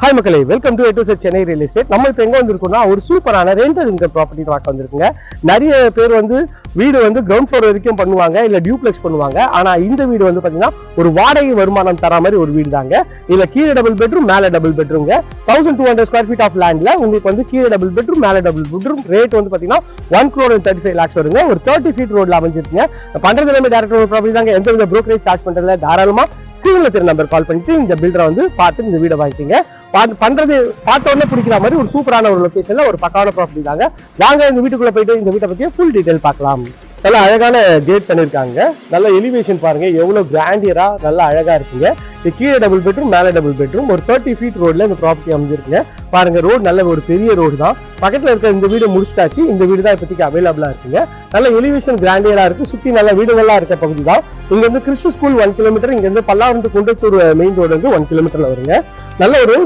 Hi மக்களே welcome to எட்டு செட் சென்னை ரியல் எஸ்டேட் நம்ம இப்போ எங்கே வந்திருக்கோம்னா ஒரு சூப்பரான ரெண்டல் இன்கம் ப்ராப்பர்ட்டி பார்க்க வந்திருக்குங்க. நிறைய பேர் வந்து வீடு வந்து கிரவுண்ட் ஃப்ளோர் வரைக்கும் பண்ணுவாங்க இல்லை டியூப்ளெக்ஸ் பண்ணுவாங்க. ஆனால் இந்த வீடு வந்து பார்த்தீங்கன்னா ஒரு வாடகை வருமானம் தர மாதிரி ஒரு வீடு தாங்க. இதில் கீழே டபுள் பெட்ரூம் மேல double பெட்ரூம்ங்க thousand two hundred square feet of லேண்டில் உங்களுக்கு வந்து கீழே டபுள் பெட்ரூம் மேலே டபுள் பெட்ரூம் ரேட் வந்து பார்த்தீங்கன்னா one crore thirty five lakhs வருங்க. ஒரு தேர்ட்டி ஃபீட் ரோடில் அமைஞ்சிருக்குங்க. பண்ணுறது எல்லாமே டேரக்டர் ஒரு ப்ராப்பர்ட்டி தாங்க. எந்த வித ப்ரோக்கரேஜ் சார்ஜ் பண்ணுறதுல தாராளமாக ஸ்கிரீன்ல திரு நம்பர் கால் பண்ணிட்டு இந்த பில்டரை வந்து பார்த்து இந்த வீடை வாங்கிக்கிங்க. பார்த்து பண்றது பார்த்த உடனே பிடிக்கிற மாதிரி ஒரு சூப்பரான ஒரு லொக்கேஷன்ல ஒரு பக்கமான ப்ராப்பர்ட்டி தாங்க. வாங்க இந்த வீட்டுக்குள்ள போயிட்டு இந்த வீட்டை பத்தி ஃபுல் டீடைல் பார்க்கலாம். நல்ல அழகான கேட் பண்ணிருக்காங்க. நல்ல எலிவேஷன் பாருங்க. எவ்வளவு கிராண்டியரா நல்லா அழகா இருக்குங்க. இது கீழே டபுள் பெட்ரூம் மேலே டபுள் பெட்ரூம் ஒரு தேர்ட்டி ஃபீட் ரோட்ல இந்த ப்ராப்பர்ட்டி அமைஞ்சிருக்குங்க. பாருங்க ரோடு நல்ல ஒரு பெரிய ரோடு தான். பக்கத்துல இருக்க இந்த வீடு முடிச்சிட்டாச்சு. இந்த வீடு தான் இப்போதைக்கு அவைலபிளா இருக்குங்க. நல்ல எலிவேஷன் கிராண்டியரா இருக்கு. சுத்தி நல்ல வீடுகள்லாம் இருக்க பகுதி தான். இங்க வந்து கிறிஸ்து ஸ்கூல் ஒன் கிலோமீட்டர் இங்க இருந்து பல்லாவரம் குண்டத்தூர் மெயின் ரோடு வந்து ஒன் கிலோமீட்டர்ல வருங்க. நல்ல ஒரு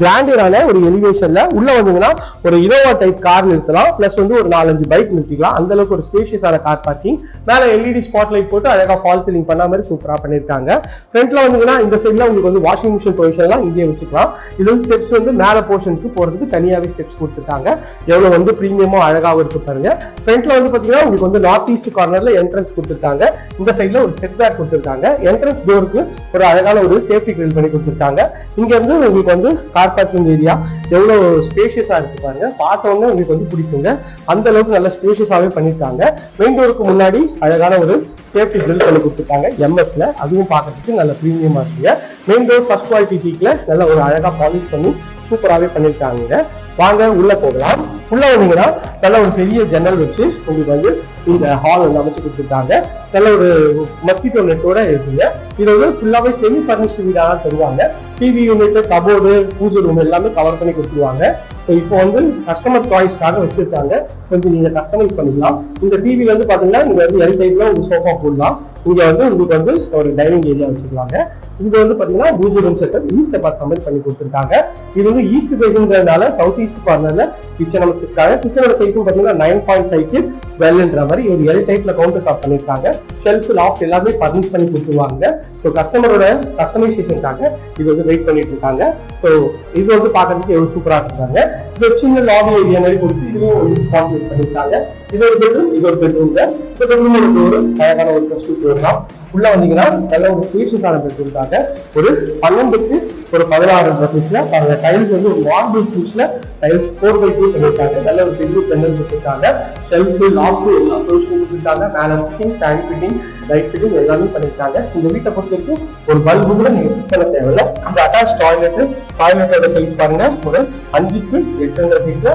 கிராண்டியரான ஒரு எலிவேஷன்ல உள்ள வந்தீங்கன்னா ஒரு இனோவா டைப் கார் நிறுத்தலாம். பிளஸ் வந்து ஒரு நாலஞ்சு பைக் நிறுத்திக்கலாம். அந்த அளவுக்கு ஒரு ஸ்பேஷியஸான கார் பார்க்கிங் மேல எல்இடி ஸ்பாட் லைட் போட்டு அழகா ஃபால் சீலிங் பண்ண மாதிரி சூப்பரா பண்ணிருக்காங்க ஃப்ரண்ட்ல வந்தீங்கன்னா இந்த சைட்ல உங்களுக்கு வந்து வாஷிங் மிஷின் பொசிஷன்லாம் இங்கேயே வச்சுக்கலாம். இது வந்து ஸ்டெப்ஸ் வந்து மேல போர்ஷனுக்கு போறதுக்கு தனியாவே ஸ்டெப்ஸ் கொடுத்துருக்காங்க. எவ்வளவு வந்து பிரீமியமா அழகாவும் இருக்கு பாருங்க. ஃப்ரண்ட்ல வந்து பாத்தீங்கன்னா உங்களுக்கு வந்து நார்த் ஈஸ்ட் கார்னர்ல என்ட்ரன்ஸ் கொடுத்துருக்காங்க. இந்த சைட்ல ஒரு செட் பேக் கொடுத்துருக்காங்க. என்ட்ரன்ஸ் டோருக்கு ஒரு அழகான ஒரு சேஃப்டி கிரில் பண்ணி கொடுத்துருக்காங்க. இங்க இருந்து உங்களுக்கு வந்து கார் பார்க்கிங் ஏரியா. எவ்வளவு ஸ்பேஷியஸா இருக்கு பாருங்க. பார்த்த உடனே உங்களுக்கு வந்து பிடிக்குங்க. அந்த அளவுக்கு நல்ல ஸ்பேஷியஸாவே பண்ணிருக்காங்க மெயின் டோருக்கு முன்னாடி அழகான ஒரு சேஃப்டி பில் பண்ணி கொடுத்துருக்காங்க. எம்எஸ்ல அதுவும் பார்க்கறதுக்கு நல்ல ப்ரீமியமா இருக்குங்க. மெயின் டோர் ஃபர்ஸ்ட் குவாலிட்டி டீக்ல நல்ல ஒரு அழகா பாலிஷ் பண்ணி சூப்பராகவே பண்ணியிருக்காங்க. வாங்க உள்ள போகலாம். உள்ள வந்தீங்கன்னா நல்ல ஒரு பெரிய ஜன்னல் வச்சு உங்களுக்கு வந்து இந்த ஹால் வந்து அமைச்சு கொடுத்துருக்காங்க. நல்ல ஒரு மஸ்கிட்டோ நெட்டோட இருக்குங்க. இது வந்து ஃபுல்லாவே செமி ஃபர்னிஷ்டு வீடாக தருவாங்க. டிவி யூனிட் கபோர்டு பூஜை ரூம் எல்லாமே கவர் பண்ணி கொடுத்துருவாங்க. ஸோ இப்போ வந்து கஸ்டமர் சாய்ஸ்க்காக வச்சிருக்காங்க. கொஞ்சம் நீங்க கஸ்டமைஸ் பண்ணிக்கலாம். இந்த டிவில வந்து பாத்தீங்கன்னா நீங்க வந்து எல் டைப்ல ஒரு சோஃபா போடலாம். இங்க வந்து உங்களுக்கு வந்து ஒரு டைனிங் ஏரியா வச்சுக்கலாங்க இது வந்து பாத்தீங்கன்னா பூஜை ரூம் செட்டப் ஈஸ்ட் பார்த்த மாதிரி பண்ணி கொடுத்துருக்காங்க. இது வந்து ஈஸ்ட் பேசுங்கிறதுனால சவுத் ஈஸ்ட் கார்னர்ல கிச்சன் அமைச்சிருக்காங்க. கிச்சனோட சைஸும் பாத்தீங்கன்னா நைன் பாயிண்ட் ஃபைவ் ஃபீட் வெல்ன்ற மாதிரி ஒரு எல் டைப்ல கவுண்டர் டாப் பண்ணிருக்காங்க. ஷெல்ஃப் லாஃப்ட் எல்லாமே ஃபர்னிஷ் பண்ணி கொடுத்துருவாங்க. ஸோ கஸ்டமரோட கஸ்டமைசேஷனுக்காக இது வந்து வெயிட் பண்ணிட்டு இருக்காங்க ஸோ இது வந்து பாக்குறதுக்கு எவ்வளவு சூப்பரா இருக்காங்க இது ஒரு சின்ன லாபி ஏரியா மாதிரி கொடுத்து இதுவும் ஒரு பண்ணிருக்காங்க. இது ஒரு பெட்ரூம் இது ஒரு பெட்ரூம் இந்த பெட்ரூம் ஒரு அழகான ஒரு கஸ்டூ டோர் தான் உள்ள வந்தீங்கன்னா நல்ல ஒரு ஸ்பேஷியஸான பெட்ரூம்காக ஒரு பன்னெண்டுக்கு ஒரு பதினாறு பர்சன்ஸ்ல பாருங்க டைல்ஸ் வந்து ஒரு மார்பிள் ஃபூஸ்ல டைல்ஸ் ஃபோர் பை டூ பண்ணிருக்காங்க நல்ல ஒரு பெரிய ஜன்னல் கொடுத்துருக்காங்க. ஷெல்ஃபு லாக்கு எல்லா ப்ரொவிஷனும் கொடுத்துருக்காங்க மேலே fitting tank fitting light fitting எல்லாமே பண்ணிருக்காங்க இந்த வீட்டை பொறுத்த வரைக்கும் ஒரு பல்பு கூட நீங்க ஃபிட் பண்ண தேவையில்ல. இந்த அட்டாச் டாய்லெட் டாய்லெட்டோட சைஸ் பாருங்க. ஒரு அஞ்சுக்கு எட்டுங்கிற சைஸ்ல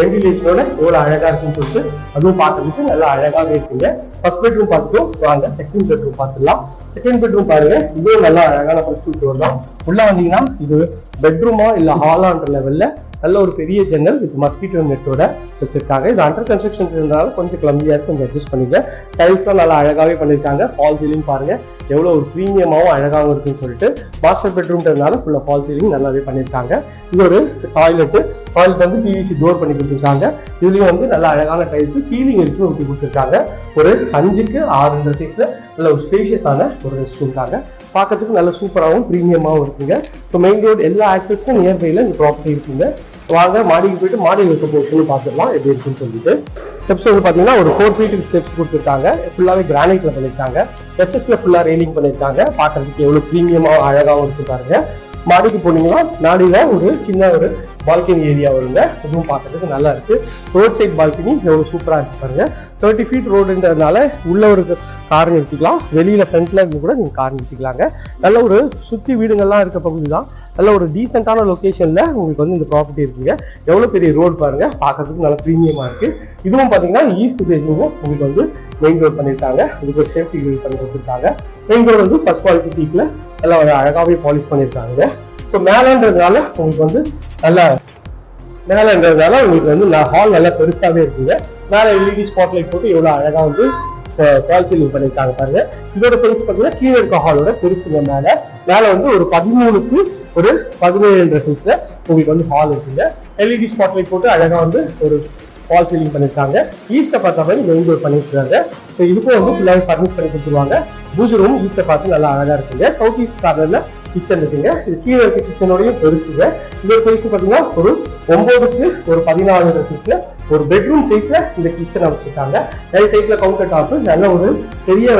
வெண்டிலேஷனோட எவ்வளவு அழகா இருக்குன்னு சொல்லிட்டு அதுவும் பார்க்கறதுக்கு நல்லா அழகாவே இருக்குங்க. ஃபர்ஸ்ட் பெட்ரூம் பார்த்துட்டோம். வாங்க செகண்ட் பெட்ரூம் பார்த்து பார்த்துடலாம். செகண்ட் பெட்ரூம் பாருங்க. இதுவும் நல்லா அழகான ஃபர்ஸ்ட் டோர் தான். உள்ள வந்தீங்கன்னா இது பெட்ரூமா இல்ல ஹாலான்ற லெவல்ல நல்ல ஒரு பெரிய ஜன்னல் வித் மஸ்கிட்டோ நெட்டோட வச்சிருக்காங்க. இது அண்டர் கன்ஸ்ட்ரக்ஷன் இருந்தாலும் கொஞ்சம் கிளம்பியா இருக்கு. கொஞ்சம் அட்ஜஸ்ட் பண்ணிக்க டைல்ஸ்லாம் நல்லா அழகாவே பண்ணிருக்காங்க. ஃபால் சீலிங் பாருங்க. எவ்வளவு ஒரு ப்ரீமியமாவும் அழகாகவும் இருக்குன்னு சொல்லிட்டு மாஸ்டர் பெட்ரூம்ன்றதுனால ஃபுல்லா ஃபால் சீலிங் நல்லாவே பண்ணிருக்காங்க. இது ஒரு டாய்லெட் டாய்லெட் வந்து பிவிசி டோர் பண்ணி கொடுத்துருக்காங்க. இதுலயும் வந்து நல்ல அழகான டைல்ஸ் சீலிங் இருக்கு ஊற்றி கொடுத்துருக்காங்க. ஒரு அஞ்சுக்கு ஆறுன்ற சைஸ்ல நல்ல ஒரு ஸ்பேஷியஸான ஒரு ரெஸ்ட் ரூம் தாங்க பார்க்கறதுக்கு நல்ல சூப்பராகவும் ப்ரீமியமாகவும் இருக்குங்க. இப்போ மெயின் ரோடு எல்லா ஆக்சஸ்க்கும் நியர்பையில் இந்த ப்ராப்பர்ட்டி இருக்குங்க. வாங்க மாடிக்கு போயிட்டு மாடியில் இருக்க போர்ஷன் பார்த்துடலாம். எப்படி இருக்குன்னு சொல்லிட்டு. ஸ்டெப்ஸ் வந்து பார்த்தீங்கன்னா ஒரு ஃபோர் ஃபீட்டுக்கு ஸ்டெப்ஸ் கொடுத்துருக்காங்க. ஃபுல்லாகவே கிரானைட்ல பண்ணியிருக்காங்க. எஸ்எஸ்ல ஃபுல்லாக ரெயிலிங் பண்ணியிருக்காங்க. பார்க்கறதுக்கு எவ்வளோ ப்ரீமியமாக அழகாகவும் இருக்கு பாருங்க. மாடிக்கு போனீங்கன்னா மாடியில ஒரு சின்ன ஒரு பால்கனி ஏரியா வருங்க. அதுவும் பார்க்கறதுக்கு நல்லா இருக்கு. ரோட் சைட் பால்கனி எவ்வளவு சூப்பரா இருக்கு பாருங்க. தேர்ட்டி ஃபீட் ரோடுன்றதுனால உள்ள ஒரு கார் நிறுத்திக்கலாம் வெளியில ஃப்ரண்ட்ல இருந்து கூட நீங்க கார் நிறுத்திக்கலாங்க நல்ல ஒரு சுத்தி வீடுங்கள்லாம் இருக்க பகுதி தான். நல்ல ஒரு டீசென்டான லொகேஷன்ல உங்களுக்கு வந்து இந்த ப்ராப்பர்ட்டி இருக்குங்க. எவ்வளவு பெரிய ரோடு பாருங்க. பார்க்கறதுக்கு நல்ல ப்ரீமியமா இருக்கு. இதுவும் பாத்தீங்கன்னா ஈஸ்ட் ஃபேசிங்க உங்களுக்கு வந்து மெயின் ரோட் பண்ணிருக்காங்க. இதுக்கு ஒரு சேஃப்டி கிரில் பண்ணி கொடுத்துருக்காங்க. மெயின் ரோடு வந்து ஃபர்ஸ்ட் குவாலிட்டி டீக்ல நல்லா அழகாகவே அழகாவே பாலிஷ் பண்ணியிருக்காங்க ஸோ மேலன்றதுனால உங்களுக்கு வந்து நல்லா மேலன்றதுனால உங்களுக்கு வந்து ஹால் நல்லா பெருசாவே இருக்குங்க. மேல எல்இடி ஸ்பாட்லைட் போட்டு எவ்வளவு அழகா வந்து ஃபால் சீலிங் பண்ணிருக்காங்க பாருங்க. இதோட சைஸ் பார்த்தீங்கன்னா கீழே இருக்க ஹாலோட பெருசுங்க மேல. மேலே வந்து ஒரு பதிமூணுக்கு ஒரு பதினேழுன்ற சைஸ்ல உங்களுக்கு வந்து ஹால் இருக்குங்க. எல்இடி ஸ்பாட்லைட் போட்டு அழகா வந்து ஒரு ஃபால் சீலிங் பண்ணிருக்காங்க ஈஸ்ட பார்த்த மாதிரி மெயின் டோர் பண்ணியிருக்காங்க. ஸோ இதுக்கும் வந்து ஃபுல்லாகவே ஃபர்னிஷ் பண்ணி கொடுத்துருவாங்க. பூஜ் ரூம் ஈஸ்ட பார்த்து நல்லா அழகா இருக்குங்க. சவுத் ஈஸ்ட் கார்னரில் கிச்சன் இருக்குங்க. இது கீழே இருக்க கிச்சனோடய பெருசுங்க. இந்த சைஸ் பாத்தீங்கன்னா ஒரு ஒன்பதுக்கு ஒரு பதினாலு சைஸ்ல ஒரு பெட்ரூம் சைஸ்ல இந்த கிச்சன் அமைச்சிருக்காங்க. எல் டைப்ல கவுண்டர் டாப் நல்ல ஒரு பெரிய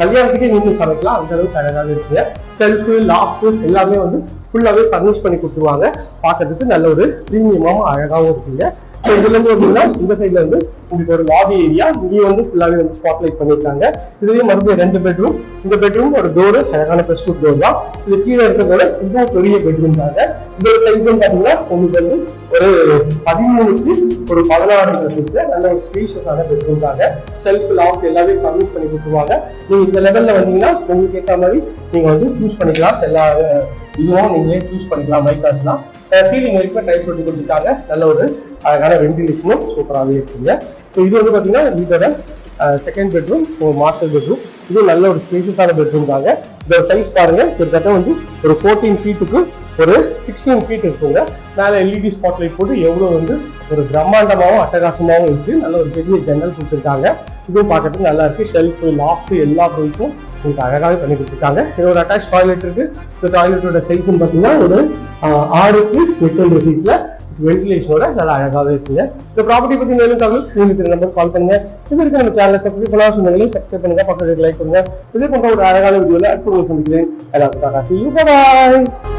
கல்யாணத்துக்கே நின்று சமைக்கலாம். அந்த அளவுக்கு அழகாக இருக்குங்க. ஷெல்ஃபு லாக்கு எல்லாமே வந்து ஃபுல்லாவே ஃபர்னிஷ் பண்ணி கொடுத்துருவாங்க. பார்க்கறதுக்கு நல்ல ஒரு ப்ரீமியமாவும் அழகாவும் இருக்குங்க. இதுல இருந்து பார்த்தீங்கன்னா இந்த சைட்ல வந்து உங்களுக்கு ஒரு லாபி ஏரியா இங்கேயும் வந்து ஃபுல்லாவே வந்து ஸ்பாட்லைட் பண்ணிருக்காங்க. இதுலயும் மறுபடியும் ரெண்டு பெட்ரூம் இந்த பெட்ரூம் ஒரு டோர் அழகான பெஸ்ட் டோர் தான். இது கீழே இருக்கிறதோட இதுவும் பெரிய பெட்ரூம் தாங்க இதோட சைஸ் பாத்தீங்கன்னா உங்களுக்கு வந்து ஒரு பதிமூணுக்கு ஒரு பதினாறு சைஸ்ல நல்ல ஒரு ஸ்பீஷியஸான பெட்ரூம் தாங்க. செல்ஃப் லாக் எல்லாமே ஃபர்னிஷ் பண்ணி கொடுத்துருவாங்க. நீங்க இந்த லெவல்ல வந்தீங்கன்னா உங்களுக்கு ஏற்ற மாதிரி நீங்க வந்து சூஸ் பண்ணிக்கலாம். எல்லா இதுவும் நீங்களே சூஸ் பண்ணிக்கலாம் மைக்காஸ்லாம் சீலிங் வரைக்கும் டைப் பண்ணி கொடுத்துருக்காங்க நல்ல ஒரு அழகான வென்டிலேஷனும் சூப்பராகவே இருக்குங்க. ஸோ இது வந்து பார்த்தீங்கன்னா வீட்டோட செகண்ட் பெட்ரூம் ஒரு மாஸ்டர் பெட்ரூம் இது நல்ல ஒரு ஸ்பேசியஸான பெட்ரூம்காக இதோட சைஸ் பாருங்க கிட்டத்தட்ட வந்து ஒரு ஃபோர்டீன் ஃபீட்டுக்கு ஒரு சிக்ஸ்டீன் ஃபீட் இருக்குங்க. மேலே எல்இடி ஸ்பாட் லைட் போட்டு எவ்வளோ வந்து ஒரு பிரம்மாண்டமாகவும் அட்டகாசமாகவும் இருக்கு. நல்ல ஒரு பெரிய ஜன்னல் கொடுத்துருக்காங்க. இதுவும் பார்க்கறதுக்கு நல்லா இருக்கு. ஷெல்ஃப் லாஃப்ட் எல்லா ப்ரைஸும் உங்களுக்கு அழகாகவே பண்ணி கொடுத்துருக்காங்க. இது ஒரு அட்டாச் டாய்லெட் இருக்கு. இந்த டாய்லெட்டோட சைஸ்ன்னு பார்த்தீங்கன்னா ஒரு ஆறுக்கு எட்டு சைஸ்ல வென்டிலேஷனோட நல்லா அழகாவே இருக்குங்க இந்த ப்ராப்பர்ட்டி பத்தி மேலும் தகவல் ஸ்கிரீனுக்கு நம்பர் கால் பண்ணுங்க இது வரைக்கும் நம்ம சேனலை சப்ஸ்கிரைப் பண்ணலாம் சொன்னீங்களே சப்ஸ்கிரைப் பண்ணுங்க பக்கத்துக்கு லைக் பண்ணுங்க இதே போன்ற ஒரு அழகான வீடியோல அடுத்த சந்திக்கிறேன் எல்லாத்துக்காக see you. Bye bye